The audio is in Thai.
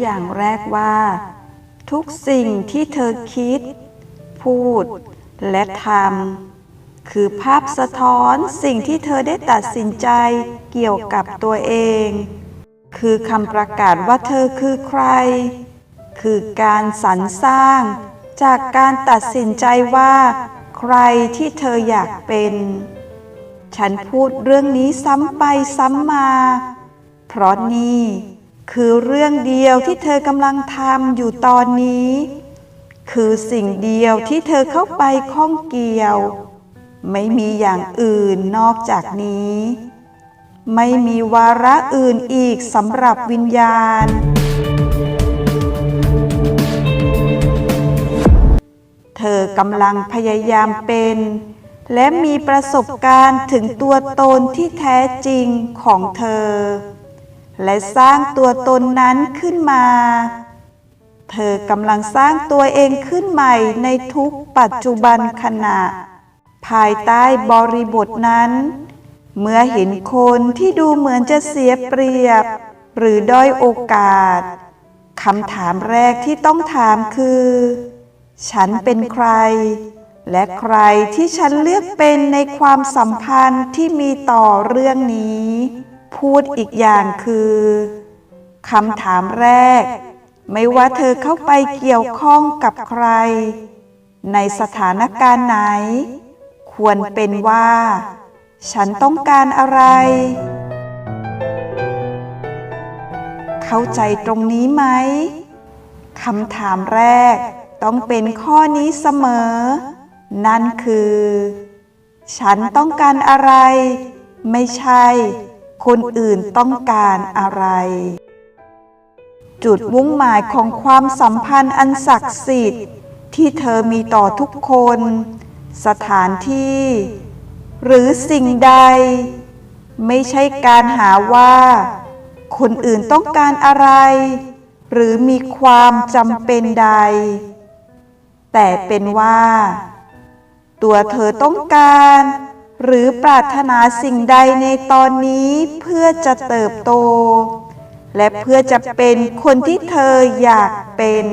อย่างแรกว่า ทุกสิ่งที่เธอคิด พูดและทำคือภาพสะท้อนสิ่งที่เธอได้ตัดสินใจเกี่ยวกับตัวเอง คือคำประกาศว่าเธอคือใคร คือการสรรสร้าง จากการตัดสินใจว่า ใครที่เธออยากเป็น ฉันพูดเรื่องนี้ซ้ำไปซ้ำมา เพราะนี่ คือเรื่องเดียวที่เธอกำลังทำอยู่ตอนนี้ คือสิ่งเดียวที่เธอเข้าไปข้องเกี่ยว ไม่มีอย่างอื่นนอกจากนี้ ไม่มีวาระอื่นอีกสำหรับวิญญาณ เธอกำลังพยายามเป็น และมีประสบการณ์ถึงตัวตนที่แท้จริงของเธอ และสร้างตัวตนนั้นขึ้นมา เธอกำลังสร้างตัวเองขึ้นใหม่ในทุกปัจจุบันขณะ ภายใต้บริบทนั้น เมื่อเห็นคนที่ดูเหมือนจะเสียเปรียบ หรือด้อยโอกาสคำถามแรกที่ต้องถามคือ ฉันเป็นใคร และใครที่ฉันเลือกเป็นในความสัมพันธ์ที่มีต่อเรื่องนี้ พูดอีกอย่างคือคำถามแรก ไม่ว่าเธอเข้าไปเกี่ยวข้องกับใคร ในสถานการณ์ไหน ควรเป็นว่า ฉันต้องการอะไร เข้าใจตรงนี้ไหมคำถามแรกต้องเป็นข้อนี้เสมอ นั่นคือ ฉันต้องการอะไร ไม่ใช่ คนอื่นต้องการอะไร จุดมุ่งหมายของความสัมพันธ์อันศักดิ์สิทธิ์ที่เธอมีต่อทุกคน สถานที่ หรือสิ่งใด ไม่ใช่การหาว่า คนอื่นต้องการอะไร หรือมีความจำเป็นใด แต่เป็นว่า ตัวเธอต้องการ หรือปรารถนาสิ่งใดในตอนนี้เพื่อจะเติบโต และเพื่อจะเป็นคนที่เธออยากเป็น